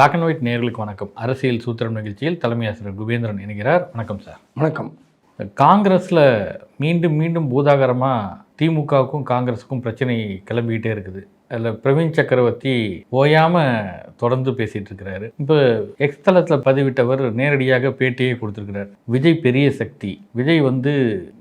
Black and white நேர்களுக்கு வணக்கம். அரசியல் சூத்திரம் நிகழ்ச்சியில் தலைமை ஆசிரியர் குபேந்திரன் இணைகிறார். வணக்கம் சார் வணக்கம். காங்கிரஸில் மீண்டும் மீண்டும் பூதாகரமாக திமுகவுக்கும் காங்கிரஸுக்கும் பிரச்சனை கிளம்பிக்கிட்டே இருக்குது. அதில் பிரவீன் சக்கரவர்த்தி ஓயாமல் தொடர்ந்து பேசிகிட்டு இருக்கிறாரு. இப்போ எக்ஸ் தளத்தில் பதிவிட்டவர் நேரடியாக பேட்டியே கொடுத்துருக்கிறார். விஜய் பெரிய சக்தி. விஜய் வந்து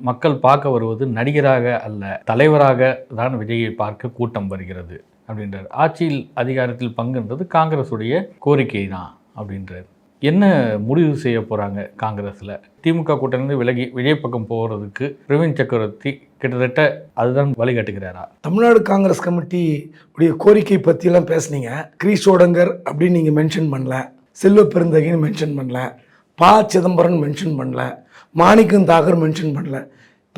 மக்கள் பார்க்க வருவது நடிகராக அல்ல தலைவராக தான் விஜயை பார்க்க கூட்டம் வருகிறது. அப்படின்றார். ஆட்சியில் அதிகாரத்தில் பங்குன்றது காங்கிரஸுடைய கோரிக்கை தான் அப்படின்றார். என்ன முடிவு செய்ய போகிறாங்க காங்கிரஸில்? திமுக கூட்டணிந்து விலகி விஜய் பக்கம் போகிறதுக்கு பிரவீன் சக்கரவர்த்தி கிட்டத்தட்ட அதுதான் வழிகாட்டுகிறாரா தமிழ்நாடு காங்கிரஸ் கமிட்டி உடைய கோரிக்கை பற்றியெல்லாம் பேசுனீங்க. கிரீஷோடங்கர் அப்படின்னு நீங்கள் மென்ஷன் பண்ணல. செல்வ பெருந்தகைன்னு மென்ஷன் பண்ணல. பா. சிதம்பரம் மென்ஷன் பண்ணல. மாணிக்கம் தாகர் மென்ஷன் பண்ணல.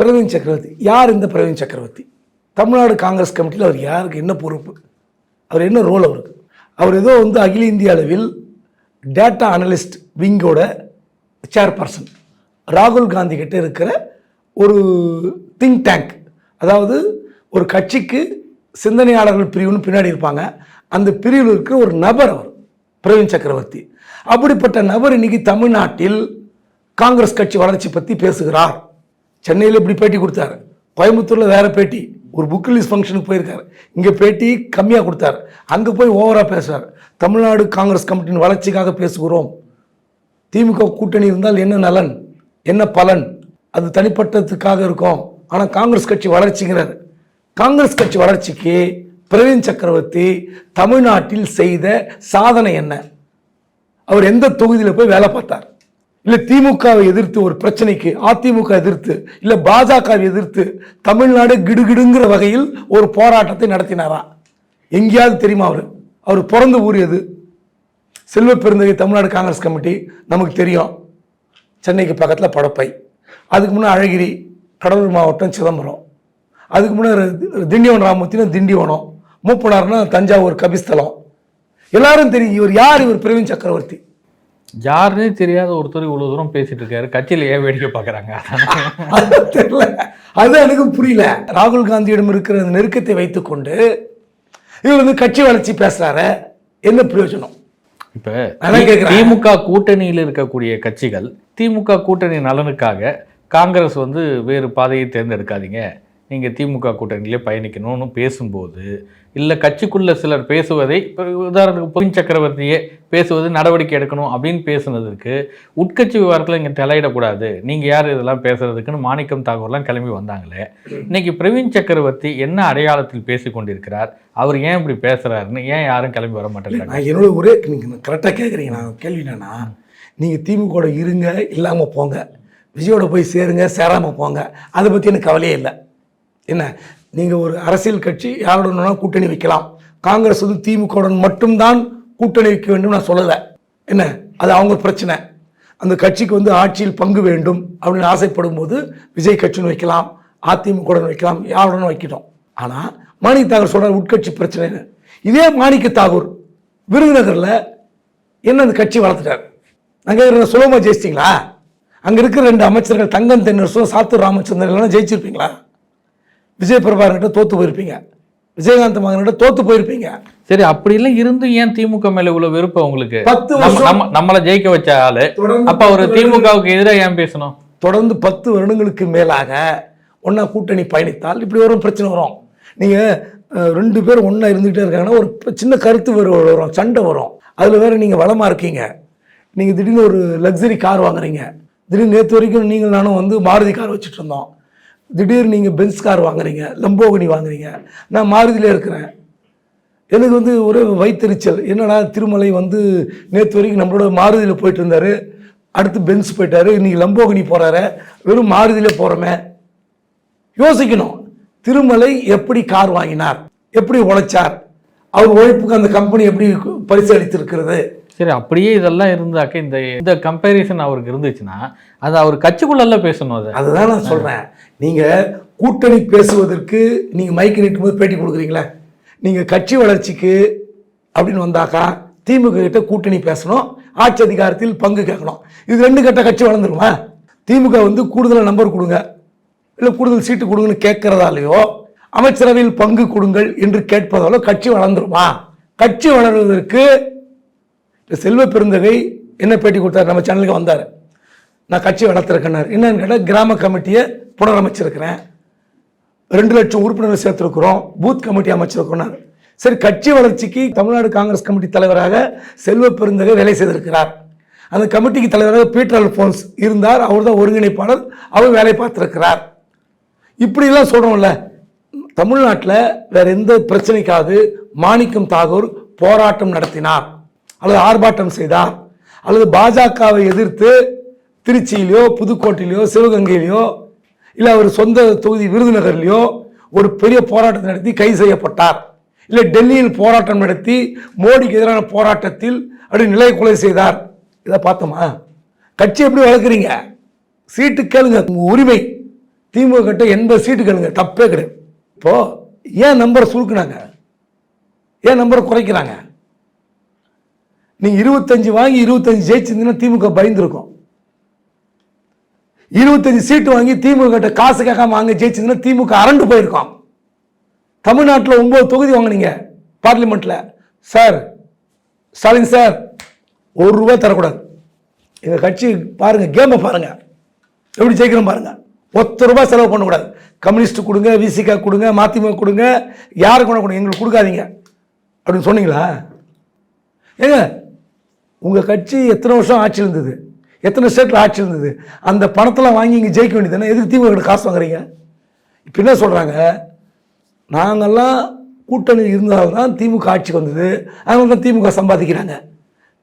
பிரவீன் சக்கரவர்த்தி. யார் இந்த பிரவீன் சக்கரவர்த்தி? தமிழ்நாடு காங்கிரஸ் கமிட்டியில் அவர் யாருக்கு என்ன பொறுப்பு? அவர் என்ன ரோல் அவருக்கு? அவர் ஏதோ வந்து அகில இந்திய அளவில் டேட்டா அனலிஸ்ட் விங்கோட சேர்பர்சன் ராகுல் காந்தி கிட்ட இருக்கிற ஒரு திங்க் டேங்க் அதாவது ஒரு கட்சிக்கு சிந்தனையாளர்கள் பிரிவுன்னு பின்னாடி இருப்பாங்க. அந்த பிரிவில் இருக்கிற ஒரு நபர் அவர் பிரவீன் சக்கரவர்த்தி. அப்படிப்பட்ட நபர் இன்னைக்கு தமிழ்நாட்டில் காங்கிரஸ் கட்சி வளர்ச்சி பற்றி பேசுகிறார். சென்னையில் இப்படி பேட்டி கொடுத்தாரு. கோயம்புத்தூரில் வேறு பேட்டி. ஒரு புக் ரிலீஸ் ஃபங்க்ஷனுக்கு போயிருக்கார். இங்கே பேட்டி கம்மியாக கொடுத்தாரு. அங்கே போய் ஓவராக பேசுகிறார் தமிழ்நாடு காங்கிரஸ் கமிட்டியின் வளர்ச்சிக்காக பேசுகிறோம். திமுக கூட்டணி இருந்தால் என்ன நலன்? என்ன பலன்? அது தனிப்பட்டதுக்காக இருக்கும். ஆனால் காங்கிரஸ் கட்சி வளர்ச்சிங்கிறார். காங்கிரஸ் கட்சி வளர்ச்சிக்கு பிரவீன் சக்கரவர்த்தி தமிழ்நாட்டில் செய்த சாதனை என்ன? அவர் எந்த தொகுதியில் போய் வேலை பார்த்தார்? இல்லை திமுகவை எதிர்த்து ஒரு பிரச்சனைக்கு அதிமுக எதிர்த்து இல்லை பாஜகவை எதிர்த்து தமிழ்நாடு கிடுகிடுங்கிற வகையில் ஒரு போராட்டத்தை நடத்தினாரா? எங்கேயாவது தெரியுமா அவர்? அவர் பிறந்த ஊர் எது செல்வ பெருந்தகை தமிழ்நாடு காங்கிரஸ் கமிட்டி நமக்கு தெரியும். சென்னைக்கு பக்கத்தில் படப்பை. அதுக்கு முன்னே அழகிரி கடலூர் மாவட்டம் சிதம்பரம். அதுக்கு முன்னே திண்டிவனம் ராமத்தினா திண்டிவனம். மூப்பனார்னா தஞ்சாவூர் கபிஸ்தலம். எல்லாரும் தெரியும் இவர் யார்? இவர் பிரவீன் சக்கரவர்த்தி. யாருன்னே தெரியாத ஒருத்தர் இவ்வளோ தூரம் பேசிட்டு இருக்காரு. கட்சியில் ஏன் வேடிக்கை பார்க்குறாங்க? அது தெரியல. அது எனக்கு புரியல. ராகுல் காந்தியிடம் இருக்கிற அந்த நெருக்கத்தை வைத்துக்கொண்டு இவர் வந்து கட்சி வளர்ச்சி பேசுறாரு. என்ன பிரயோஜனம்? இப்போ. திமுக கூட்டணியில் இருக்கக்கூடிய கட்சிகள் திமுக கூட்டணி நலனுக்காக காங்கிரஸ் வந்து வேறு பாதையை தேர்ந்தெடுக்காதீங்க. நீங்கள் திமுக கூட்டணியிலே பயணிக்கணும்னு பேசும்போது இல்லை கட்சிக்குள்ளே சிலர் பேசுவதை இப்போ உதாரணத்துக்கு பொன் சக்கரவர்த்தியே பேசுவது நடவடிக்கை எடுக்கணும் அப்படின்னு பேசுனதுக்கு உட்கட்சி விவகாரத்தில் இங்கே தலையிடக்கூடாது. நீங்கள் யார் இதெல்லாம் பேசுகிறதுக்குன்னு மாணிக்கம் தாகூர்லாம் கிளம்பி வந்தாங்களே. இன்னைக்கு பிரவீன் சக்கரவர்த்தி என்ன அடையாளத்தில் பேசி கொண்டிருக்கிறார்? அவர் ஏன் இப்படி பேசுகிறாருன்னு ஏன் யாரும் கிளம்பி வர மாட்டேங்கிறாங்க? நான் என்னோட ஒரே நீங்கள் கரெக்டாக கேட்குறீங்க நான் கேள்வி என்னன்னா நீங்கள் திமுக இருங்க இல்லாமல் போங்க. விஜயோட போய் சேருங்க சேராமல் போங்க. அதை பற்றி எனக்கு கவலையே இல்லை. என்ன? நீங்கள் ஒரு அரசியல் கட்சி யாருடனா கூட்டணி வைக்கலாம். காங்கிரஸ் வந்து திமுகவுடன் மட்டும்தான் கூட்டணி வைக்க வேண்டும் நான் சொல்லலை. என்ன? அது அவங்க பிரச்சனை. அந்த கட்சிக்கு வந்து ஆட்சியில் பங்கு வேண்டும் அப்படின்னு ஆசைப்படும் போது விஜய் கட்சின்னு வைக்கலாம் அதிமுகவுடன் வைக்கலாம் யாருடன் வைக்கிட்டோம். ஆனால் மாணிக்க தாகூர் சொல்கிற உட்கட்சி பிரச்சனை இதே மாணிக்க தாகூர் விருதுநகரில் என்ன அந்த கட்சி வளர்த்துட்டார்? அங்கே இருக்கிற சுலபமாக ஜெயிச்சிட்டிங்களா? அங்கே இருக்கிற ரெண்டு அமைச்சர்கள் தங்கம் தென்னரசும் சாத்தூர் ராமச்சந்திரன் எல்லாம் ஜெயிச்சிருப்பீங்களா? விஜய் பிரபாகர்கிட்ட தோத்து போயிருப்பீங்க. விஜயகாந்த் மகன்கிட்ட தோத்து போயிருப்பீங்க. சரி அப்படிலாம் இருந்து ஏன் திமுக மேல இவ்வளவு வெறுப்பு உங்களுக்கு? பத்து வருஷம் நம்ம நம்மள ஜெயிக்க வச்ச ஆளு. அப்ப அவர் திமுகவுக்கு எதிராக ஏன் பேசணும்? தொடர்ந்து பத்து வருடங்களுக்கு மேலாக ஒன்றா கூட்டணி பயணித்தால் இப்படி வரும் பிரச்சனை வரும். நீங்கள் ரெண்டு பேர் ஒன்றா இருந்துகிட்டே இருக்காங்கன்னா ஒரு சின்ன கருத்து வரும் சண்டை வரும். அதில் வேறு நீங்கள் வளமாக இருக்கீங்க. நீங்கள் திடீர்னு ஒரு லக்ஸரி கார் வாங்குறீங்க. திடீர்னு நேற்று வரைக்கும் நீங்கள் நானும் வந்து மாருதி கார் வச்சுட்டு இருந்தோம். திடீர்னு நீங்கள் பென்ஸ் கார் வாங்குறீங்க லம்போகினி வாங்குறீங்க. நான் மாருதியிலே இருக்கிறேன். எனக்கு வந்து ஒரு வயிற்றுச்சல் என்னடா திருமலை வந்து நேற்று வரைக்கும் நம்மளோட மாருதியில் போயிட்டு இருந்தாரு அடுத்து பென்ஸ் போயிட்டாரு. இன்னைக்கு லம்போகினி போறாரு. வெறும் மாருதியில போறோமே. யோசிக்கணும். திருமலை எப்படி கார் வாங்கினார்? எப்படி உழைச்சார்? அவர் உழைப்புக்கு அந்த கம்பெனி எப்படி பரிசு அளித்திருக்கிறது சரி அப்படியே இதெல்லாம் இருந்தாக்க இந்த இந்த கம்பேரிசன் அவருக்கு இருந்துச்சுன்னா அது அவர் கட்சிக்குள்ள பேசணும் அது. அதுதான் நான் சொல்றேன். நீங்கள் கூட்டணி பேசுவதற்கு நீங்கள் மைக்கு நீட்டும் போது பேட்டி கொடுக்குறீங்களே? நீங்கள் கட்சி வளர்ச்சிக்கு அப்படின்னு வந்தாக்கா திமுக கிட்ட கூட்டணி பேசணும் ஆட்சி அதிகாரத்தில் பங்கு கேட்கணும். இது ரெண்டு கட்ட கட்சி வளர்ந்துருமா? திமுக வந்து கூடுதலாக நம்பர் கொடுங்க. இல்லை கூடுதல் சீட்டு கொடுங்கன்னு கேட்கறதாலேயோ அமைச்சரவையில் பங்கு கொடுங்கள் என்று கேட்பதாலோ கட்சி வளர்ந்துருமா? கட்சி வளர்வதற்கு செல்வ பெருந்தகை என்ன பேட்டி கொடுத்தாரு? நம்ம சேனலுக்கு வந்தார். நான் கட்சி வளர்த்துருக்கேன்னார். என்னன்னு கேட்டால் கிராம கமிட்டியை புனரமைச்சிருக்கிறேன். ரெண்டு லட்சம் உறுப்பினர்கள் சேர்த்துருக்குறோம். பூத் கமிட்டி அமைச்சிருக்கிறோம் சரி கட்சி வளர்ச்சிக்கு தமிழ்நாடு காங்கிரஸ் கமிட்டி தலைவராக செல்வ பெருந்தகை வேலை செய்திருக்கிறார். அந்த கமிட்டிக்கு தலைவராக பீட்டர் அல்போன்ஸ் இருந்தார். அவர் தான் ஒருங்கிணைப்பாளர். அவர் வேலை பார்த்துருக்கிறார். இப்படிலாம் சொல்கிறோம்ல தமிழ்நாட்டில் வேற எந்த பிரச்சனைக்காவது மாணிக்கம் தாகூர் போராட்டம் நடத்தினார். அல்லது ஆர்ப்பாட்டம் செய்தார். அல்லது பாஜகவை எதிர்த்து திருச்சியிலையோ புதுக்கோட்டையிலையோ சிவகங்கையிலையோ இல்லை அவர் சொந்த தொகுதி விருதுநகர்லையோ ஒரு பெரிய போராட்டத்தை நடத்தி கைது செய்யப்பட்டார். இல்லை டெல்லியில் போராட்டம் நடத்தி மோடிக்கு எதிரான போராட்டத்தில் அப்படி நிலை கொலை செய்தார். இதை பார்த்தோமா? கட்சி எப்படி வளர்க்குறீங்க? சீட்டு கேளுங்க உங்கள் உரிமை. திமுக கிட்ட எண்பது சீட்டு கேளுங்க தப்பே கிடையாது. இப்போ ஏன் நம்பரை சுருக்குனாங்க? ஏன் நம்பரை குறைக்கிறாங்க? நீங்கள் இருபத்தஞ்சு வாங்கி இருபத்தஞ்சு ஜெயிச்சிருந்தீங்கன்னா திமுக பயந்துருக்கும். இருபத்தஞ்சு சீட்டு வாங்கி திமுக கிட்ட காசு கேட்காம வாங்க ஜெயிச்சிருந்தீங்கன்னா திமுக அரண்டு போயிருக்கோம். தமிழ்நாட்டில் ஒன்பது தொகுதி வாங்குனீங்க பார்லிமெண்ட்டில் சார் ஸ்டாலின் சார் ஒரு ரூபா தரக்கூடாது. எங்கள் கட்சி பாருங்கள் கேமை பாருங்கள் எப்படி ஜெயிக்கிறோம் பாருங்கள் ஒத்த ரூபாய் செலவு பண்ணக்கூடாது. கம்யூனிஸ்ட் கொடுங்க விசிகா கொடுங்க மதிமுக கொடுங்க யாருக்கு வேணா கொடுங்க எங்களுக்கு கொடுக்காதீங்க. அப்படின்னு சொன்னீங்களா? ஏங்க உங்கள் கட்சி எத்தனை வருஷம் ஆட்சி இருந்தது? எத்தனை ஸ்டேட்டில் ஆட்சி இருந்தது? அந்த பணத்தெல்லாம் வாங்கி இங்கே ஜெயிக்க வேண்டியதானே எதுக்கு திமுக காசு வாங்குறீங்க? இப்போ என்ன சொல்கிறாங்க நாங்கெல்லாம் கூட்டணி இருந்தால் தான் திமுக ஆட்சிக்கு வந்தது. அதனால தான் திமுக சம்பாதிக்கிறாங்க.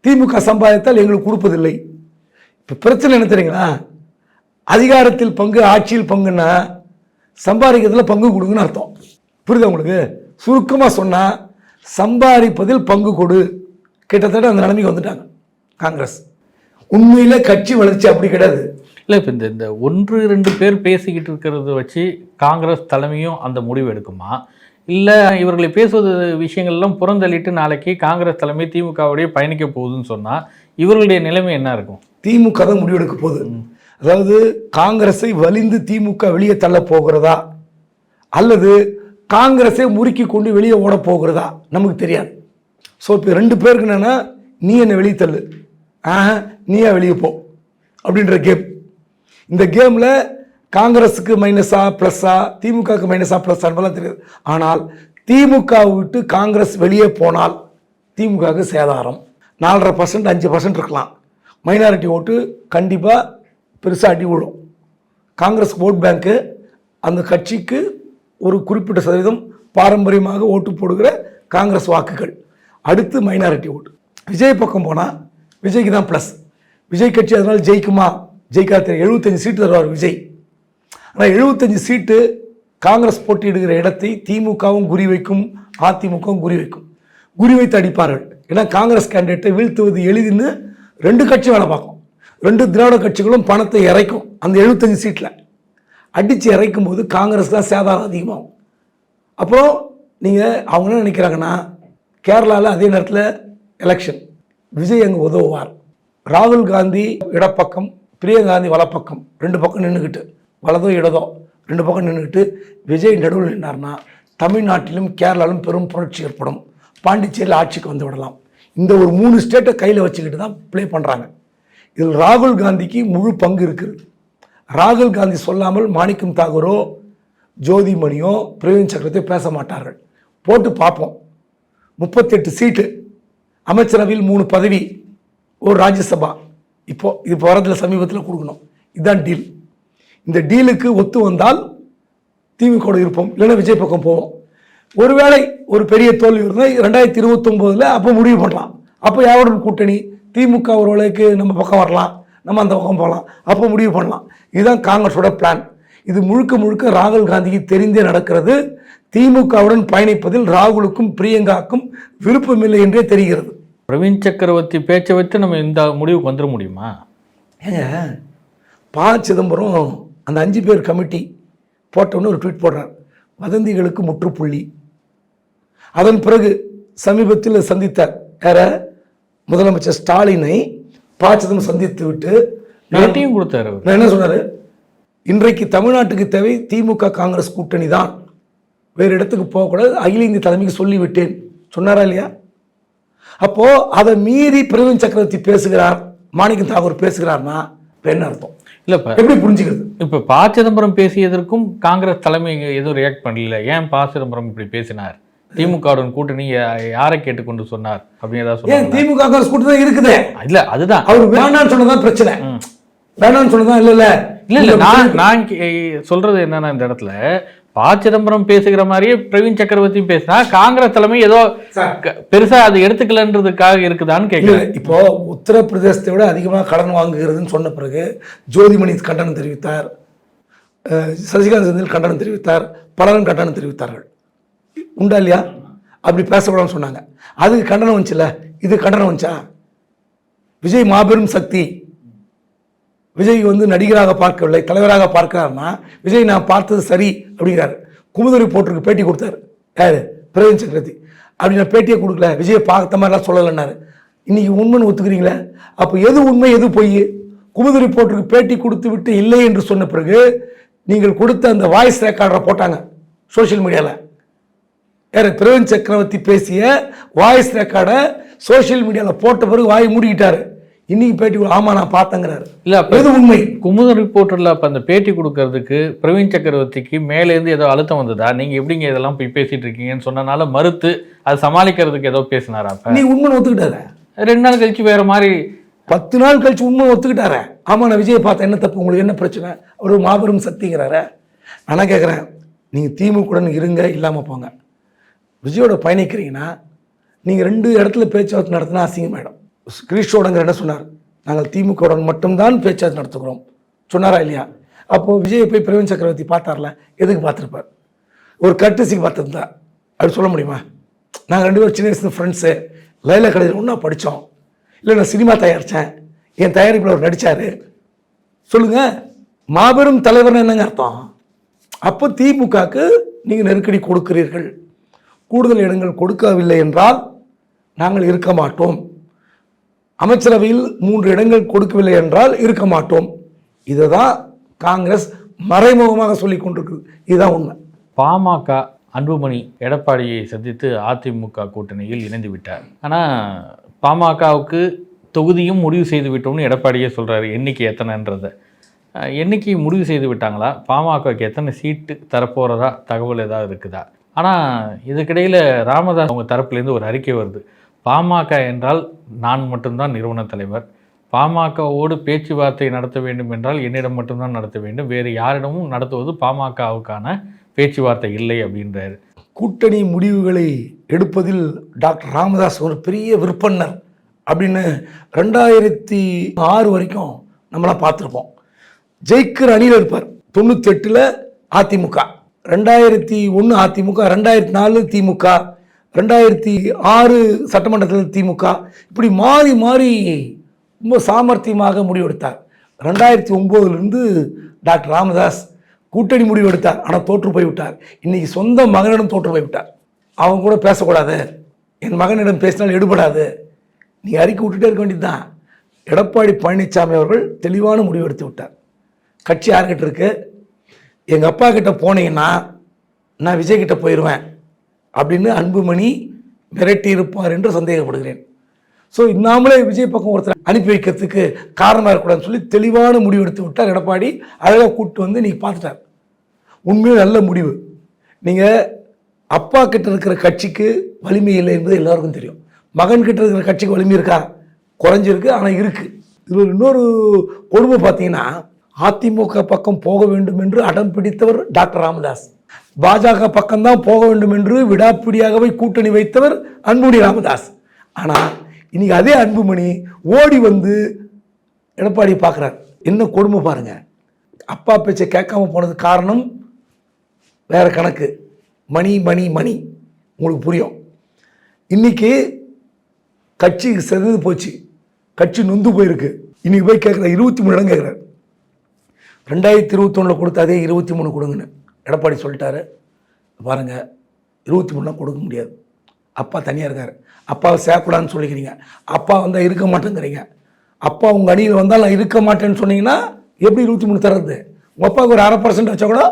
திமுக சம்பாதித்தால் எங்களுக்கு கொடுப்பதில்லை. இப்போ பிரச்சனை என்ன தெரியுங்களா? அதிகாரத்தில் பங்கு ஆட்சியில் பங்குன்னா சம்பாதிக்கிறதுல பங்கு கொடுங்கன்னு அர்த்தம். புரியுதா உங்களுக்கு? சுருக்கமாக சொன்னால் சம்பாதிப்பதில் பங்கு கொடு. கிட்டத்தட்ட அந்த நிலைமைக்கு வந்துட்டாங்க காங்கிரஸ். உண்மையில கட்சி வளர்ச்சி அப்படி கிடையாது. இல்லை இப்போ இந்த இந்த ஒன்று ரெண்டு பேர் பேசிக்கிட்டு இருக்கிறத வச்சு காங்கிரஸ் தலைமையும் அந்த முடிவு எடுக்குமா? இல்லை இவர்களை பேசுவது விஷயங்கள்லாம் புறந்தள்ளிட்டு நாளைக்கு காங்கிரஸ் தலைமை திமுகவுடைய பயணிக்க போகுதுன்னு சொன்னால் இவர்களுடைய நிலைமை என்ன இருக்கும்? திமுக தான் முடிவெடுக்க போகுது. அதாவது காங்கிரஸை வலிந்து திமுக வெளியே தள்ள போகிறதா? அல்லது காங்கிரஸை முறுக்கி கொண்டு வெளியே ஓட போகிறதா? நமக்கு தெரியாது. ஸோ இப்போ ரெண்டு பேருக்கு என்னன்னா நீ என்னை வெளியே தள்ளு. நீயா வெளியே போ அப்படின்ற கேம். இந்த கேமில் காங்கிரஸுக்கு மைனஸா ப்ளஸ்ஸா திமுகவுக்கு மைனஸா ப்ளஸ் தெரியாது. ஆனால் திமுக விட்டு காங்கிரஸ் வெளியே போனால் திமுகவுக்கு சேதாரம். நாலரை பர்சன்ட் அஞ்சு பர்சன்ட் இருக்கலாம். மைனாரிட்டி ஓட்டு கண்டிப்பாக பெருசாக அடி விழும். காங்கிரஸ் ஓட் பேங்க்கு அந்த கட்சிக்கு ஒரு குறிப்பிட்ட சதவீதம் பாரம்பரியமாக ஓட்டு போடுகிற காங்கிரஸ் வாக்குகள். அடுத்து மைனாரிட்டி ஓட்டு விஜய் பக்கம் போனால் விஜய்க்கு தான் ப்ளஸ் விஜய் கட்சி அதனால் ஜெயிக்குமா? ஜெயிக்கா தெரியும் எழுபத்தஞ்சு சீட்டு தருவார் விஜய். ஆனால் எழுபத்தஞ்சு சீட்டு காங்கிரஸ் போட்டியிடுகிற இடத்தை திமுகவும் குறி வைக்கும் அதிமுகவும் குறி வைக்கும். குறி வைத்து அடிப்பார்கள். ஏன்னா காங்கிரஸ் கேண்டிடேட்டை வீழ்த்துவது எளிதுன்னு ரெண்டு கட்சி வேலை பார்க்கும். ரெண்டு திராவிட கட்சிகளும் பணத்தை இறைக்கும் அந்த எழுபத்தஞ்சு சீட்டில் அடித்து இறைக்கும் போது காங்கிரஸ் தான் சேதாரம் அதிகமாகும். அப்போது நீங்கள் அவங்க என்ன நினைக்கிறாங்கன்னா கேரளாவில் அதே நேரத்தில் எலெக்ஷன் விஜய் அங்கே உதவுவார். ராகுல் காந்தி இடப்பக்கம் பிரியங்கா காந்தி வலப்பக்கம் ரெண்டு பக்கம் நின்றுக்கிட்டு வலதோ இடதோ ரெண்டு பக்கம் நின்றுக்கிட்டு விஜய் நடுவில் நின்றார்னா தமிழ்நாட்டிலும் கேரளாவிலும் பெரும் புரட்சி ஏற்படும். பாண்டிச்சேரியில் ஆட்சிக்கு வந்து விடலாம். இந்த ஒரு மூணு ஸ்டேட்டை கையில் வச்சுக்கிட்டு தான் ப்ளே பண்ணுறாங்க இதில் ராகுல் காந்திக்கு முழு பங்கு இருக்குது. ராகுல் காந்தி சொல்லாமல் மாணிக்கம் தாகூரோ ஜோதிமணியோ பிரவீன் சக்கரத்தையோ பேச மாட்டார்கள். போட்டு பார்ப்போம். முப்பத்தெட்டு சீட்டு. அமைச்சரவையில் மூணு பதவி. ஒரு ராஜ்யசபா. இப்போ இது இப்போ சமீபத்தில் கொடுக்கணும். இதுதான் டீல் இந்த டீலுக்கு ஒத்து வந்தால் திமுக இருப்போம். இல்லைன்னா விஜய் பக்கம் போவோம். ஒருவேளை ஒரு பெரிய தோல்வி இருந்தால் ரெண்டாயிரத்தி இருபத்தொம்போதில் அப்போ முடிவு பண்ணலாம். அப்போ யாரோட கூட்டணி? திமுக ஒரு வேளைக்கு நம்ம பக்கம் வரலாம். நம்ம அந்த பக்கம் போகலாம். அப்போ முடிவு பண்ணலாம். இதுதான் காங்கிரஸோட பிளான் இது முழுக்க முழுக்க ராகுல் காந்திக்கு தெரிந்தே நடக்கிறது. திமுகவுடன் பயணிப்பதில் ராகுலுக்கும் பிரியங்காக்கும் விருப்பமில்லை என்றே தெரிகிறது. பிரவீன் சக்கரவர்த்தி பேச்சை வச்சு நம்ம இந்த முடிவுக்கு வந்துட முடியுமா? ஏங்க ப சிதம்பரம் அந்த அஞ்சு பேர் கமிட்டி போட்டோன்னு ஒரு ட்வீட் போடுறார். வதந்திகளுக்கு முற்றுப்புள்ளி. அதன் பிறகு சமீபத்தில் சந்தித்தார். யார? முதலமைச்சர் ஸ்டாலினை ப சிதம்பரம் சந்தித்து விட்டு நான் பேட்டியும் கொடுத்தாரு நான் என்ன சொன்னாரு? இன்றைக்கு தமிழ்நாட்டுக்கு தேவை திமுக காங்கிரஸ் கூட்டணி தான் வேறு இடத்துக்கு போகக்கூடாது. அகில இந்திய தலைமைக்கு சொல்லிவிட்டேன். சொன்னாரா இல்லையா? அப்போ அதை மீறி பிரவீன் சக்கரவர்த்தி பேசுகிறார் மாணிக்கம் தாகூர் பேசுகிறார்னா என்ன அர்த்தம்? இல்ல இப்ப எப்படி புரிஞ்சுக்கிறது? இப்ப ப சிதம்பரம் பேசியதற்கும் காங்கிரஸ் தலைமை எதுவும் ரியாக்ட் பண்ணல. ஏன் ப சிதம்பரம் இப்படி பேசினார்? திமுகவுடன் கூட்டணி யாரை கேட்டுக்கொண்டு சொன்னார்? அப்படின்னு ஏன் சொன்னாங்க திமுக காங்கிரஸ் கூட்டணி தான் இருக்குதே. இல்ல அதுதான். அவர் வேணாம்னு சொன்னதான் பிரச்சனை. வேணாம்னு சொன்னதான் இல்ல இல்ல. இல்ல நான் நான் சொல்றது என்னன்னா இந்த இடத்துல ப சிதம்பரம் பேசுகிற மாதிரியே பிரவீன் சக்கரவர்த்தி பேசினா காங்கிரஸ் தலைமை ஏதோ பெருசா அது எடுத்துக்கலன்றதுக்காக இருக்குதான்னு கேட்கிறேன் இப்போ உத்தரப்பிரதேசத்தை விட அதிகமாக கடன் வாங்குகிறதுன்னு சொன்ன பிறகு ஜோதிமணி கண்டனம் தெரிவித்தார். சசிகாந்த் செந்தில் கண்டனம் தெரிவித்தார். பலரும் கண்டனம் தெரிவித்தார்கள். உண்டா இல்லையா? அப்படி பேசக்கூடாதுன்னு சொன்னாங்க. அதுக்கு கண்டனம் வந்துச்சுல இது கண்டனம் வந்துச்சா? விஜய் மாபெரும் சக்தி. விஜய் வந்து நடிகராக பார்க்கவில்லை தலைவராக பார்க்கிறார்னா விஜய் நான் பார்த்தது சரி அப்படிங்கிறாரு. குமுதரி போட்டிருக்கு பேட்டி கொடுத்தாரு. யார்? பிரவீன் சக்கரவர்த்தி அப்படி நான் பேட்டியை கொடுக்கல. விஜயை பார்த்த மாதிரிலாம் சொல்லலைன்னாரு. இன்றைக்கி உண்மைன்னு ஒத்துக்கிறீங்களே? அப்போ எது உண்மை எது பொய்? குமுதரி போட்டிருக்கு பேட்டி கொடுத்து விட்டு இல்லை என்று சொன்ன பிறகு நீங்கள் கொடுத்த அந்த வாய்ஸ் ரெக்கார்டரை போட்டாங்க சோஷியல் மீடியாவில் யார்? பிரவீன் சக்கரவர்த்தி பேசிய வாய்ஸ் ரெக்கார்டை சோஷியல் மீடியாவில் போட்ட பிறகு வாய் மூடிக்கிட்டார். இன்னைக்கு பேட்டி ஆமா நான் பார்த்தேங்கிறாரு. இல்ல எது உண்மை? குமுதம் ரிப்போர்ட்டர்ல அப்ப அந்த பேட்டி கொடுக்கறதுக்கு பிரவீன் சக்கரவர்த்திக்கு மேல இருந்து ஏதோ அழுத்தம் வந்ததா? நீங்க எப்படிங்க இதெல்லாம் போய் பேசிட்டு இருக்கீங்கன்னு சொன்னனால மறுத்து அதை சமாளிக்கிறதுக்கு ஏதோ பேசினாரா நீ உண்மை ஒத்துக்கிட்டாரு ரெண்டு நாள் கழிச்சு வேற மாதிரி பத்து நாள் கழிச்சு உண்மை ஒத்துக்கிட்டாரு. ஆமா நான் விஜய் பார்த்தேன் என்ன தப்பு? உங்களுக்கு என்ன பிரச்சனை? ஒரு மாபெரும் சக்திங்கிறாரு. நான் கேட்குறேன் நீங்கள் திமுகவுடன் இருங்க இல்லாமல் போங்க. விஜயோட பயணிக்கிறீங்கன்னா நீங்கள் ரெண்டு இடத்துல பேச்சுவார்த்தை நடத்தினா அசிங்கமாயிடும் கிரீஷோடங்கர் என்ன சொன்னார்? நாங்கள் திமுகவுடன் மட்டும்தான் பேச்சுவார்த்தை நடத்துகிறோம். சொன்னாரா இல்லையா? அப்போது விஜயை போய் பிரவீன் சக்கரவர்த்தி பார்த்தார்ல எதுக்கு பார்த்துருப்பார்? ஒரு கட்டுசிக்கு பார்த்துருந்தா. அப்படி சொல்ல முடியுமா? நாங்கள் ரெண்டு பேரும் சின்ன வயசு ஃப்ரெண்ட்ஸு லைலா கடையில் ஒன்றா படித்தோம் இல்லை நான் சினிமா தயாரித்தேன் என் தயாரிப்பில் அவர் நடித்தார் சொல்லுங்கள் மாபெரும் தலைவர்னு என்னங்க அர்த்தம்? அப்போ திமுகக்கு நீங்கள் நெருக்கடி கொடுக்கிறீர்கள். கூடுதல் இடங்கள் கொடுக்கவில்லை என்றால் நாங்கள் இருக்க மாட்டோம். அமைச்சரவையில் மூன்று இடங்கள் கொடுக்கவில்லை என்றால் இருக்க மாட்டோம். இதை தான் காங்கிரஸ் மறைமுகமாக சொல்லிக் கொண்டிருக்குது இதுதான் உண்மை. பாமக அன்புமணி எடப்பாடியை சந்தித்து அதிமுக கூட்டணியில் இணைந்து விட்டார். ஆனா பாமகவுக்கு தொகுதியும் முடிவு செய்து விட்டோம்னு எடப்பாடியே சொல்றாரு. எண்ணிக்கை எத்தனைன்றத. எண்ணிக்கை முடிவு செய்து விட்டாங்களா? பாமகவுக்கு எத்தனை சீட்டு தரப்போறதா? தகவல் ஏதாவது இருக்குதா? ஆனால் இதுக்கிடையில் ராமதாஸ் அவங்க தரப்புலேருந்து ஒரு அறிக்கை வருது. பாமக என்றால் நான் மட்டும்தான் நிறுவன தலைவர். பாமகவோடு பேச்சுவார்த்தை நடத்த வேண்டும் என்றால் என்னிடம் மட்டும்தான் நடத்த வேண்டும். வேறு யாரிடமும் நடத்துவது பாமகவுக்கான பேச்சுவார்த்தை இல்லை அப்படின்றார். கூட்டணி முடிவுகளை எடுப்பதில் டாக்டர் ராமதாஸ் ஒரு பெரிய விற்பனர் அப்படின்னு ரெண்டாயிரத்தி ஆறு வரைக்கும் நம்மளாம் பார்த்துருப்போம். ஜெயிக்கிற அணியில் இருப்பார். தொண்ணூற்றி எட்டில் அதிமுக. ரெண்டாயிரத்தி ஒன்று அதிமுக ரெண்டாயிரத்தி நாலு திமுக. ரெண்டாயிரத்தி ஆறு சட்டமன்றத்தில் திமுக இப்படி மாறி மாறி ரொம்ப சாமர்த்தியமாக முடிவெடுத்தார். ரெண்டாயிரத்தி ஒம்போதுலேருந்து டாக்டர் ராமதாஸ் கூட்டணி முடிவு எடுத்தார் ஆனால் தோற்று போய் விட்டார் சொந்த மகனிடம் தோற்று போய்விட்டார். அவங்க கூட பேசக்கூடாது. என் மகனிடம் பேசினால் எடுபடாது. நீ அறிக்கை விட்டுட்டே இருக்க வேண்டியதுதான். எடப்பாடி பழனிசாமி அவர்கள் தெளிவான முடிவு எடுத்து விட்டார். கட்சி யார்கிட்ட இருக்கு? எங்கள் அப்பா கிட்ட போனீங்கன்னா நான் விஜய்கிட்ட போயிடுவேன் அப்படின்னு அன்புமணி மிரட்டி இருப்பார் என்று சந்தேகப்படுகிறேன். ஸோ இன்னாமலே விஜய் பக்கம் ஒருத்தர் அனுப்பி வைக்கிறதுக்கு காரணமாக இருக்கக்கூடாதுன்னு சொல்லி தெளிவான முடிவு எடுத்து விட்டார் எடப்பாடி. அழகாக கூப்பிட்டு வந்து நீங்கள் பார்த்துட்டார். உண்மையும் நல்ல முடிவு. நீங்கள் அப்பா கிட்ட இருக்கிற கட்சிக்கு வலிமை இல்லை என்பது எல்லாருக்கும் தெரியும். மகன் கிட்ட இருக்கிற கட்சிக்கு வலிமை இருக்கா? குறைஞ்சிருக்கு ஆனால் இருக்குது இதில் இன்னொரு கொடுமை பார்த்தீங்கன்னா அதிமுக பக்கம் போக வேண்டும் என்று அடம் பிடித்தவர் டாக்டர் ராமதாஸ். பாஜக பக்கம்தான் போக வேண்டும் என்று விடாப்பிடியாகவே கூட்டணி வைத்தவர் அன்புமணி ராமதாஸ். ஆனால் இன்னைக்கு அதே அன்புமணி ஓடி வந்து எடப்பாடி பார்க்குறார் என்ன கொடுமை பாருங்க. அப்பா பேச்சை கேட்காம போனது காரணம் வேற கணக்கு. மணி மணி மணி. உங்களுக்கு புரியும். இன்னைக்கு கட்சி சிறந்து போச்சு. கட்சி நொந்து போயிருக்கு. இன்னைக்கு போய் கேட்குற இருபத்தி மூணு இடம் கேட்குறாரு ரெண்டாயிரத்தி இருபத்தொன்னில் கொடுத்த அதே இருபத்தி மூணு கொடுங்கன்னு. எடப்பாடி சொல்லிட்டாரு. பாருங்கள் இருபத்தி மூணுலாம் கொடுக்க முடியாது. அப்பா தனியாக இருக்கார். அப்பாவை சேர்க்கூடாதுன்னு சொல்லிக்கிறீங்க. அப்பா வந்தால் இருக்க மாட்டேங்கிறீங்க. அப்பா உங்கள் அணியில் வந்தால் நான் இருக்க மாட்டேன்னு சொன்னீங்கன்னா எப்படி இருபத்தி மூணு தர்றது? உங்கள் அப்பாவுக்கு ஒரு அரை பர்சன்ட் வச்சா கூட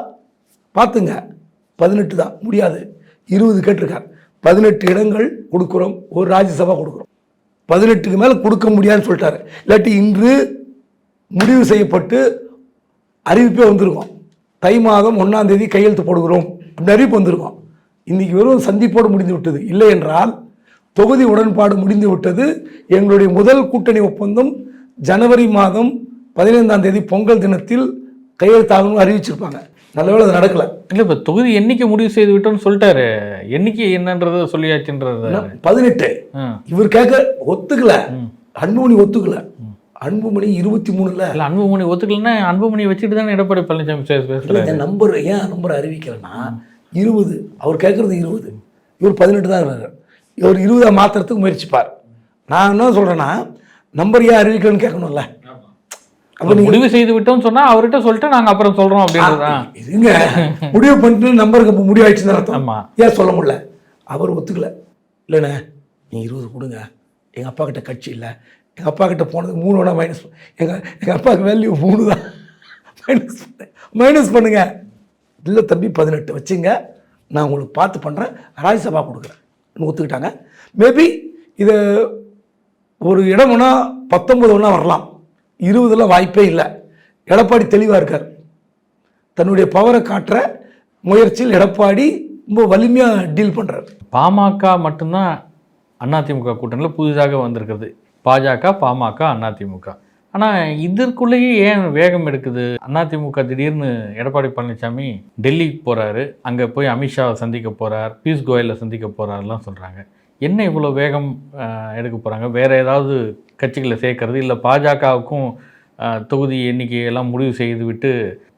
பார்த்துங்க. பதினெட்டு தான் முடியாது. இருபது கேட்டிருக்கார். பதினெட்டு இடங்கள் கொடுக்குறோம். ஒரு ராஜ்யசபா கொடுக்குறோம். பதினெட்டுக்கு மேலே கொடுக்க முடியாதுன்னு சொல்லிட்டாரு. இல்லாட்டி இன்று முடிவு செய்யப்பட்டு அறிவிப்பே வந்திருக்கோம். தை மாதம் ஒன்றாம் தேதி கையெழுத்து போடுகிறோம். அப்படி அறிவிப்பு வந்திருக்கும் இன்னைக்கு வெறும் சந்திப்போடு முடிந்து விட்டது. இல்லை என்றால் தொகுதி உடன்பாடு முடிந்து விட்டது. எங்களுடைய முதல் கூட்டணி ஒப்பந்தம் ஜனவரி மாதம் பதினைந்தாம் தேதி பொங்கல் தினத்தில் கையெழுத்தாகணும்னு அறிவிச்சிருப்பாங்க. நல்லவேளை அது நடக்கல. இல்லை இப்போ தொகுதி எண்ணிக்கை முடிவு செய்து விட்டோம்னு சொல்லிட்டாரு. எண்ணிக்கை என்னன்றதை சொல்லியாச்சுன்றது. பதினெட்டு. இவர் கேட்க ஒத்துக்கல. அன்புமணி ஒத்துக்கல. அன்புமணி இருபத்தி மூணுல இல்லை அன்புமணி ஒத்துக்கலன்னா அன்புமணி வச்சுட்டு தானே எடப்பாடி பழனிசாமி நம்பர் ஏன் நம்பர் அறிவிக்கலைன்னா இருபது அவர் கேட்குறது இருபது. இவர் பதினெட்டு தான் இருக்காரு. இவர் இருபதா மாத்துறதுக்கு முயற்சிப்பார். நான் என்ன சொல்கிறேன்னா நம்பர் ஏன் அறிவிக்கலன்னு கேட்கணும்ல? அப்போ அப்ப முடிவு செய்து விட்டோம்னு சொன்னா அவர்கிட்ட சொல்லிட்டு நாங்க அப்புறம் சொல்றோம் அப்படின்றதுதான் இதுங்க முடிவு பண்ணிட்டு நம்பருக்கு முடிவாயிடுச்சுன்னு அர்த்தம். ஆமா. ஏன் சொல்ல முடியல? அவர் ஒத்துக்கல. இல்லைண்ணே நீ இருபது கொடுங்க. எங்கள் அப்பா கிட்ட கட்சி இல்லை. எங்கள் அப்பா கிட்ட போனதுக்கு மூணு வேணா மைனஸ் எங்கள் எங்கள் அப்பாவுக்கு வேல்யூ மூணு தான். மைனஸ் மைனஸ் பண்ணுங்கள் இல்லை தம்பி பதினெட்டு வச்சுங்க. நான் உங்களுக்கு பார்த்து பண்ணுறேன் ராஜ்யசபா கொடுக்குறேன். ஒத்துக்கிட்டாங்க. மேபி இது ஒரு இடம் வேணால் பத்தொன்பது வேணா வரலாம். இருபதுல வாய்ப்பே இல்லை. எடப்பாடி தெளிவாக இருக்கார். தன்னுடைய பவரை காட்டுற முயற்சியில் எடப்பாடி ரொம்ப வலிமையாக டீல் பண்ணுறாரு பாமக மட்டும்தான் அதிமுக கூட்டணியில் புதிதாக வந்திருக்கிறது. பாஜக பாமக அதிமுக. ஆனால் இதற்குள்ளேயே ஏன் வேகம் எடுக்குது? அதிமுக திடீர்னு எடப்பாடி பழனிசாமி டெல்லிக்கு போகிறாரு அங்கே போய் அமித்ஷாவை சந்திக்க போகிறார் பியூஷ் கோயலை சந்திக்க போகிறாருலாம் சொல்கிறாங்க என்ன இவ்வளோ வேகம் எடுக்க போகிறாங்க வேறு ஏதாவது கட்சிகளை சேர்க்கறது? இல்லை பாஜகவுக்கும் தொகுதி எண்ணிக்கையெல்லாம் முடிவு செய்து விட்டு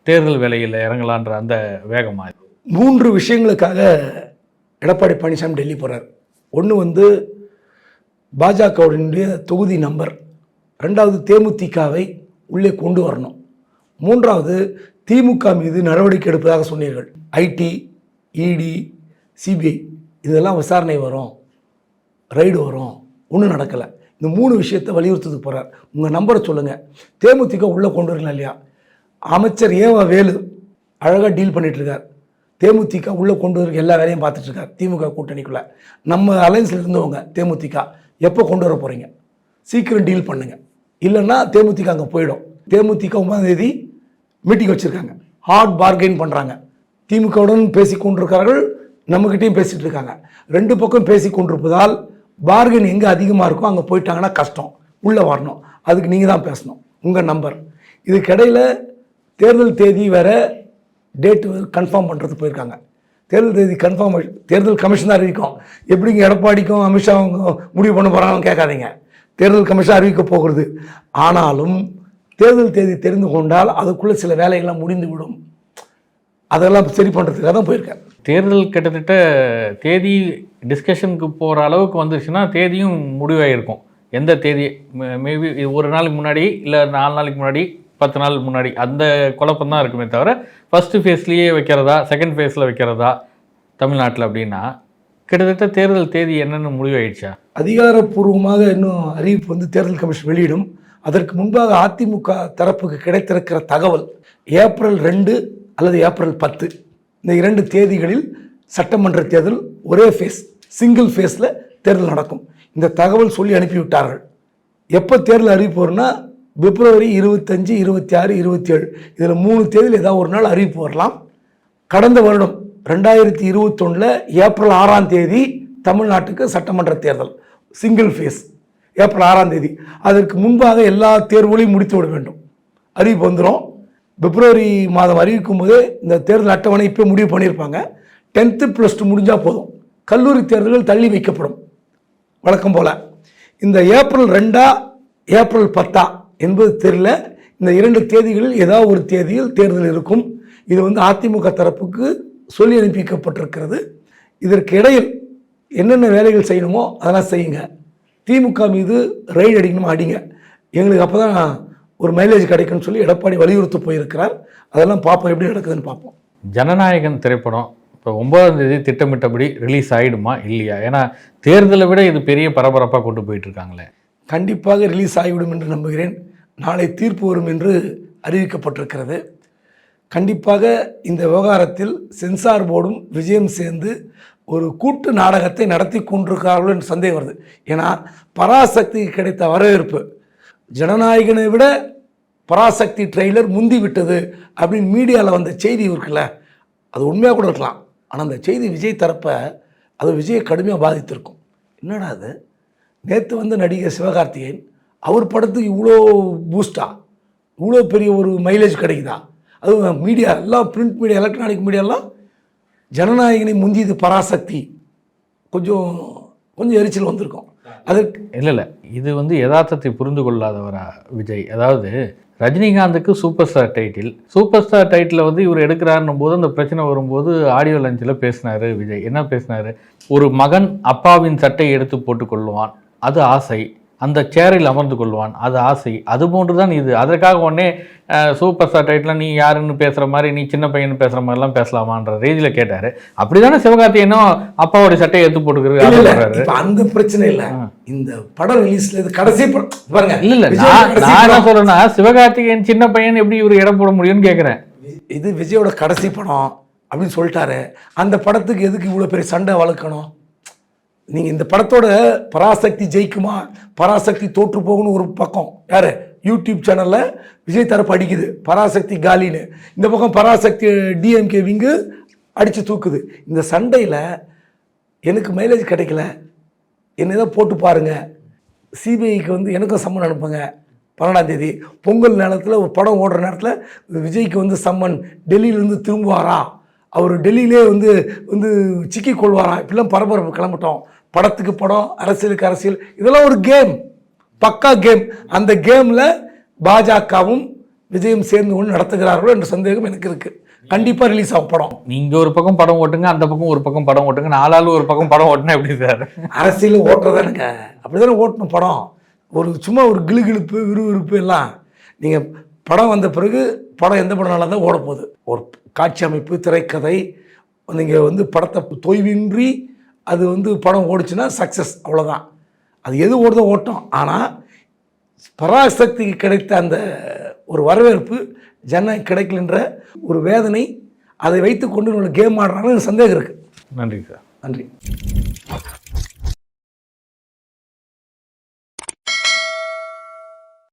தேர்தல் வேலையில் இறங்கலான்ற அந்த வேகமாக மூன்று விஷயங்களுக்காக எடப்பாடி பழனிசாமி டெல்லி போகிறார் ஒன்று வந்து பாஜகவுடைய தொகுதி நம்பர் ரெண்டாவது தேமுதிகவை உள்ளே கொண்டு வரணும். மூன்றாவது திமுக மீது நடவடிக்கை எடுப்பதாக சொன்னீர்கள். ஐடி இடி சிபிஐ இதெல்லாம் விசாரணை வரும். ரைடு வரும். ஒன்றும் நடக்கலை. இந்த மூணு விஷயத்தை வலியுறுத்துக்கு போகிறார் உங்கள் நம்பரை சொல்லுங்கள் தேமுதிக உள்ளே கொண்டு வரலாம் இல்லையா? அமைச்சர் ஏவா வேலு அழகாக டீல் பண்ணிகிட்ருக்கார் தேமுதிக உள்ளே கொண்டு வர எல்லா வேலையும் பார்த்துட்டு இருக்கார். திமுக கூட்டணிக்குள்ளே. நம்ம அலைன்ஸில் இருந்தவங்க தேமுதிக. எப்போ கொண்டு வர போகிறீங்க சீக்கிரம் டீல் பண்ணுங்கள் இல்லைன்னா தேமுதிக அங்கே போயிடும். தேமுதிக ஒன்பதாம் தேதி மீட்டிங் வச்சுருக்காங்க. ஹார்ட் பார்கெயின் பண்ணுறாங்க திமுகவுடன் பேசி கொண்டிருக்கிறார்கள். நம்மக்கிட்டையும் பேசிகிட்டு இருக்காங்க. ரெண்டு பக்கம் பேசி கொண்டிருப்பதால் பார்கெயின் எங்கே அதிகமாக இருக்கோ அங்கே போயிட்டாங்கன்னா கஷ்டம். உள்ளே வரணும். அதுக்கு நீங்கள் தான் பேசணும். உங்கள் நம்பர் இதுக்கிடையில் தேர்தல் தேதி வேறு டேட்டு கன்ஃபார்ம் பண்ணுறதுக்கு போயிருக்காங்க. தேர்தல் தேதி கன்ஃபார்ம் தேர்தல் கமிஷன் தான் அறிவிக்கும். எப்படிங்க எடப்பாடிக்கும் அமித்ஷாவுக்கும் முடிவு பண்ண போகிறாங்கன்னு கேட்காதீங்க. தேர்தல் கமிஷன் அறிவிக்க போகிறது ஆனாலும் தேர்தல் தேதி தெரிந்து கொண்டால் அதுக்குள்ளே சில வேலைகள்லாம் முடிந்து விடும் அதெல்லாம் சரி பண்ணுறதுக்காக தான் போயிருக்கேன். தேர்தல் கிட்டத்தட்ட தேதி டிஸ்கஷனுக்கு போகிற அளவுக்கு வந்துருச்சுன்னா தேதியும் முடிவாயிருக்கும். எந்த தேதி? மேபி ஒரு நாளைக்கு முன்னாடி இல்லை நாலு நாளைக்கு முன்னாடி பத்து நாள் முன்னாடி அந்த குழப்பம் தான் இருக்குமே தவிர ஃபஸ்ட்டு ஃபேஸ்லேயே வைக்கிறதா செகண்ட் ஃபேஸில் வைக்கிறதா தமிழ்நாட்டில் அப்படின்னா கிட்டத்தட்ட தேர்தல் தேதி என்னென்னு முடிவாயிடுச்சா? அதிகாரப்பூர்வமாக இன்னும் அறிவிப்பு வந்து தேர்தல் கமிஷன் வெளியிடும். அதற்கு முன்பாக அதிமுக தரப்புக்கு கிடைத்திருக்கிற தகவல் ஏப்ரல் ரெண்டு அல்லது ஏப்ரல் பத்து. இந்த இரண்டு தேதிகளில் சட்டமன்ற தேர்தல் ஒரே ஃபேஸ் சிங்கிள் ஃபேஸில் தேர்தல் நடக்கும். இந்த தகவல் சொல்லி அனுப்பிவிட்டார்கள். எப்போ தேர்தல் அறிவிப்பு வரும்னா பிப்ரவரி இருபத்தஞ்சு இருபத்தி ஆறு இருபத்தி ஏழு இதில் மூணு தேதியில் ஏதாவது ஒரு நாள் அறிவிப்பு வரலாம். கடந்த வருடம் ரெண்டாயிரத்தி இருபத்தொன்னில் ஏப்ரல் ஆறாம் தேதி தமிழ்நாட்டுக்கு சட்டமன்ற தேர்தல் சிங்கிள் ஃபேஸ் ஏப்ரல் ஆறாம் தேதி. அதற்கு முன்பாக எல்லா தேர்வுகளையும் முடித்து விட வேண்டும். அறிவிப்பு வந்துடும் பிப்ரவரி மாதம் அறிவிக்கும் போதே இந்த தேர்தல் அட்டவணை இப்போ முடிவு பண்ணியிருப்பாங்க. டென்த்து ப்ளஸ் டூ முடிஞ்சால் போதும். கல்லூரி தேர்தல்கள் தள்ளி வைக்கப்படும். வழக்கம் போல். இந்த ஏப்ரல் ரெண்டா ஏப்ரல் பத்தா என்பது தெரியல. இந்த இரண்டு தேதிகளில் ஏதாவது ஒரு தேதியில் தேர்தல் இருக்கும். இது வந்து அதிமுக தரப்புக்கு சொல்லி அனுப்பிக்கப்பட்டிருக்கிறது. இதற்கு இடையில் என்னென்ன வேலைகள் செய்யணுமோ அதெல்லாம் செய்யுங்க. திமுக மீது ரைடு அடிக்கணுமா அடிங்க. எங்களுக்கு அப்போ தான் ஒரு மைலேஜ் கிடைக்கும்னு சொல்லி எடப்பாடி வலியுறுத்த போயிருக்கிறார். அதெல்லாம் பார்ப்போம் எப்படி நடக்குதுன்னு பார்ப்போம். ஜனநாயகன் திரைப்படம் இப்போ ஒன்பதாம் தேதி திட்டமிட்டபடி ரிலீஸ் ஆகிடுமா இல்லையா? ஏன்னா தேர்தலை விட இது பெரிய பரபரப்பாக கொண்டு போயிட்டு இருக்காங்களே. கண்டிப்பாக ரிலீஸ் ஆகிவிடும் என்று நம்புகிறேன். நாளை தீர்ப்பு வரும் என்று அறிவிக்கப்பட்டிருக்கிறது. கண்டிப்பாக இந்த விவகாரத்தில் சென்சார் போர்டும் விஜயம் சேர்ந்து ஒரு கூட்டு நாடகத்தை நடத்தி கொண்டிருக்கிறார்கள் என்று சந்தேகம் வருது. ஏன்னா பராசக்திக்கு கிடைத்த வரவேற்பு ஜனநாயகனை விட பராசக்தி ட்ரெய்லர் முந்தி விட்டது அப்படின்னு மீடியாவில் வந்த செய்தி இருக்குல்ல அது உண்மையாக கூட இருக்கலாம். ஆனால் அந்த செய்தி விஜய் தரப்ப அது விஜயை கடுமையாக பாதித்திருக்கும். என்னடா அது? நேற்று வந்து நடிகர் சிவகார்த்திகேயன் அவர் படத்துக்கு இவ்வளோ பூஸ்டா இவ்வளோ பெரிய ஒரு மைலேஜ் கிடைக்குதா? அதுவும் மீடியா எல்லாம் பிரிண்ட் மீடியா எலக்ட்ரானிக் மீடியாலாம் ஜனநாயகனை முந்தியது பராசக்தி. கொஞ்சம் கொஞ்சம் எரிச்சல் வந்திருக்கும். அதற்கு இல்லை இல்லை. இது வந்து யதார்த்தத்தை புரிந்து கொள்ளாதவரா விஜய்? அதாவது ரஜினிகாந்துக்கு super star title super star title வந்து இவர் எடுக்கிறாருன்னும் போது அந்த பிரச்சனை வரும்போது ஆடியோ லஞ்சில் பேசினார் விஜய். என்ன பேசினார்? ஒரு மகன் அப்பாவின் சட்டை எடுத்து போட்டுக்கொள்ளுவான். அது ஆசை. அந்த சேரில் அமர்ந்து கொள்வான். அது ஆசை. அது போன்று தான் இது. அதற்காக உடனே சூப்பர் ஸ்டார் டைட்டில் நீ யாருன்னு பேசுகிற மாதிரி நீ சின்ன பையன் பேசுகிற மாதிரிலாம் பேசலாமான்ற ரேஞ்சில் கேட்டார். அப்படி தானே சிவகார்த்தியனும் அப்பாவோட சட்டையை எடுத்து போட்டுக்கிறது அந்த பிரச்சனை இல்ல. இந்த படம் ரிலீஸ்ல இது கடைசி படம் பாருங்க. இல்ல இல்ல. நான் என்ன படம். சொல்றேன்னா சிவகார்த்திகேயன் சின்ன பையன் எப்படி இவர் இடம் போட முடியும்னு கேக்குறேன். இது விஜயோட கடைசி படம் அப்படின்னு சொல்லிட்டாரு. அந்த படத்துக்கு எதுக்கு இவ்வளோ பெரிய சண்டை வளர்க்கணும்? நீங்கள் இந்த படத்தோட பராசக்தி ஜெயிக்குமா? பராசக்தி தோற்று போகணும் ஒரு பக்கம். யார்? யூடியூப் சேனலில் விஜய் தரப்பு அடிக்குது. பராசக்தி காலின்னு. இந்த பக்கம் பராசக்தி டிஎம்கே விங்கு அடித்து தூக்குது. இந்த சண்டையில் எனக்கு மைலேஜ் கிடைக்கல. என்ன ஏதோ போட்டு பாருங்கள் சிபிஐக்கு வந்து எனக்கும் சம்மன் அனுப்புங்க. பன்னெண்டாம் தேதி. பொங்கல் நேரத்தில் ஒரு படம் ஓடுற நேரத்தில் விஜய்க்கு வந்து சம்மன். டெல்லியிலேருந்து திரும்புவாரா? அவர் டெல்லியிலே வந்து வந்து சிக்கி கொள்வாரா? இப்படிலாம் பரபரப்பு கிளம்பிட்டோம். படத்துக்கு படம் அரசியலுக்கு அரசியல் இதெல்லாம் ஒரு கேம் பக்கா கேம் அந்த கேமில் பாஜகவும் விஜயும் சேர்ந்து கொண்டு நடத்துகிறார்களோ என்ற சந்தேகம் எனக்கு இருக்குது கண்டிப்பாக ரிலீஸ் ஆகும் படம். நீங்க ஒரு பக்கம் படம் ஓட்டுங்க அந்த பக்கம் ஒரு பக்கம் படம் ஓட்டுங்க. நாலாளு ஒரு பக்கம் படம் ஓட்டுனா எப்படி சார்? அரசியல் ஓட்டுறதானுங்க. அப்படி தானே ஓட்டணும் படம். ஒரு சும்மா ஒரு கிளுகிழுப்பு விறுவிறுப்பு எல்லாம். நீங்கள் படம் வந்த பிறகு படம் எந்த படம் நல்லா தான் ஓட போகுது ஒரு காட்சி அமைப்பு திரைக்கதை நீங்கள் வந்து படத்தை தொய்வின்றி அது வந்து படம் ஓடுச்சுன்னா சக்ஸஸ் அவ்வளோதான் அது எது ஓடுதோ ஓட்டம். ஆனால் பராசக்திக்கு கிடைத்த அந்த ஒரு வரவேற்பு ஜனநாயகம் கிடைக்கலன்ற ஒரு வேதனை அதை வைத்துக்கொண்டு நம்மளை கேம் ஆடுறாங்கன்னு சந்தேகம் இருக்குது நன்றி சார். நன்றி.